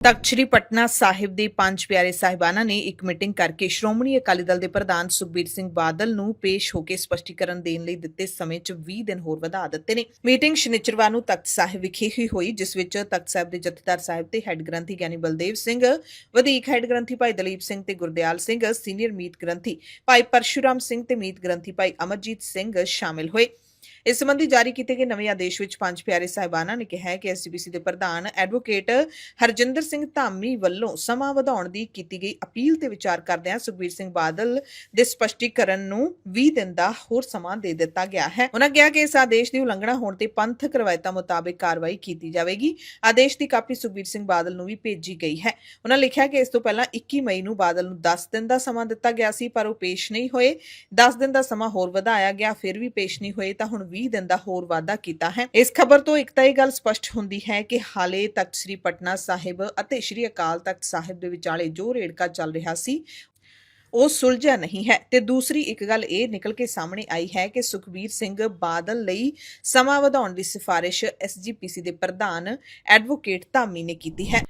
ਤਖਤ ਸ੍ਰੀ ਪਟਨਾ ਸਾਹਿਬ ਦੇ ਪੰਜ ਪਿਆਰੇ ਸਾਹਿਬਾਨਾਂ ਨੇ ਇੱਕ ਮੀਟਿੰਗ ਕਰਕੇ ਸ਼੍ਰੋਮਣੀ ਅਕਾਲੀ ਦਲ ਦੇ ਪ੍ਰਧਾਨ ਸੁਖਬੀਰ ਸਿੰਘ ਬਾਦਲ ਨੂੰ ਪੇਸ਼ ਹੋ ਕੇ ਸਪਸ਼ਟੀਕਰਨ ਦੇਣ ਲਈ ਦਿੱਤੇ ਸਮੇਂ 'ਚ 20 ਦਿਨ ਹੋਰ ਵਧਾ ਦਿੱਤੇ ਨੇ। ਮੀਟਿੰਗ ਸ਼ਨੀਚਰਵਾਰ ਨੂੰ ਤਖਤ ਸਾਹਿਬ ਵਿਖੇ ਹੀ ਹੋਈ, ਜਿਸ ਵਿੱਚ ਤਖਤ ਸਾਹਿਬ ਦੇ ਜਥੇਦਾਰ ਸਾਹਿਬ ਤੇ ਹੈੱਡ ਗ੍ਰੰਥੀ ਗਿਆਨੀ ਬਲਦੇਵ ਸਿੰਘ, ਵਧੀਕ ਹੈੱਡ ਗ੍ਰੰਥੀ ਭਾਈ ਦਲੀਪ ਸਿੰਘ ਤੇ ਗੁਰਦਿਆਲ ਸਿੰਘ, ਸੀਨੀਅਰ ਮੀਤ ਗ੍ਰੰਥੀ ਭਾਈ ਪਰਸ਼ੂਰਾਮ ਸਿੰਘ ਤੇ ਮੀਤ ਗ੍ਰੰਥੀ ਭਾਈ ਅਮਰਜੀਤ ਸਿੰਘ ਸ਼ਾਮਿਲ ਹੋਏ। ਇਸ ਸੰਬੰਧੀ ਜਾਰੀ ਕੀਤੇ ਗਏ ਨਵੇਂ ਆਦੇਸ਼ ਵਿੱਚ ਪੰਜ ਪਿਆਰੇ ਸਾਹਿਬਾਨਾਂ ਨੇ ਕਿਹਾ ਹੈ ਕਿ ਐਸਜੀਪੀਸੀ ਦੇ ਪ੍ਰਧਾਨ ਐਡਵੋਕੇਟ ਹਰਜਿੰਦਰ ਸਿੰਘ ਧਾਮੀ ਵੱਲੋਂ ਸਮਾਂ ਵਧਾਉਣ ਦੀ ਕੀਤੀ ਗਈ ਅਪੀਲ ਤੇ ਵਿਚਾਰ ਕਰਦਿਆਂ ਸੁਖਬੀਰ ਸਿੰਘ ਬਾਦਲ ਦੇ ਸਪਸ਼ਟੀਕਰਨ ਨੂੰ 20 ਦਿਨ ਦਾ ਹੋਰ ਸਮਾਂ ਦੇ ਦਿੱਤਾ ਗਿਆ ਹੈ। ਉਹਨਾਂ ਕਿਹਾ ਕਿ ਇਸ ਆਦੇਸ਼ ਦੀ ਉਲੰਘਣਾ ਹੋਣ ਤੇ ਪੰਥਕ ਰਵਾਇਤਾਂ ਮੁਤਾਬਕ ਕਾਰਵਾਈ ਕੀਤੀ ਜਾਵੇਗੀ। ਆਦੇਸ਼ ਦੀ ਕਾਪੀ ਸੁਖਬੀਰ ਸਿੰਘ ਬਾਦਲ ਨੂੰ ਵੀ ਭੇਜੀ ਗਈ ਹੈ। ਉਹਨਾਂ ਲਿਖਿਆ ਕਿ ਇਸ ਤੋਂ ਪਹਿਲਾਂ 21 ਮਈ ਨੂੰ ਬਾਦਲ ਨੂੰ 10 ਦਿਨ ਦਾ ਸਮਾਂ ਦਿੱਤਾ ਗਿਆ ਸੀ, ਪਰ ਉਹ ਪੇਸ਼ ਨਹੀਂ ਹੋਏ। 10 ਦਿਨ ਦਾ ਸਮਾਂ ਹੋਰ ਵਧਾਇਆ ਗਿਆ, ਫਿਰ ਵੀ ਪੇਸ਼ ਨਹੀਂ ਹੋਏ ਤਾਂ ਹੁਣ 20 ਦਿਨ ਦਾ ਹੋਰ ਵਾਅਦਾ ਕੀਤਾ ਹੈ। ਇਸ ਖਬਰ ਤੋਂ ਇੱਕ ਤਾਂ ਇਹ ਗੱਲ ਸਪਸ਼ਟ ਹੁੰਦੀ ਹੈ ਕਿ ਹਾਲੇ ਤੱਕ ਸ੍ਰੀ ਪਟਨਾ ਸਾਹਿਬ ਅਤੇ ਸ੍ਰੀ ਅਕਾਲ ਤਖਤ ਸਾਹਿਬ ਦੇ ਵਿਚਾਲੇ ਜੋ ਰੇੜਕਾ ਚੱਲ ਰਿਹਾ ਸੀ, ਉਹ ਸੁਲਝਿਆ ਨਹੀਂ ਹੈ। ਤੇ ਦੂਸਰੀ ਇੱਕ ਗੱਲ ਇਹ ਨਿਕਲ ਕੇ ਸਾਹਮਣੇ ਆਈ ਹੈ ਕਿ ਸੁਖਬੀਰ ਸਿੰਘ ਬਾਦਲ ਲਈ ਸਮਾਂ ਵਧਾਉਣ ਦੀ ਸਿਫਾਰਿਸ਼ ਐਸਜੀਪੀਸੀ ਦੇ ਪ੍ਰਧਾਨ ਐਡਵੋਕੇਟ ਧਾਮੀ ਨੇ ਕੀਤੀ ਹੈ।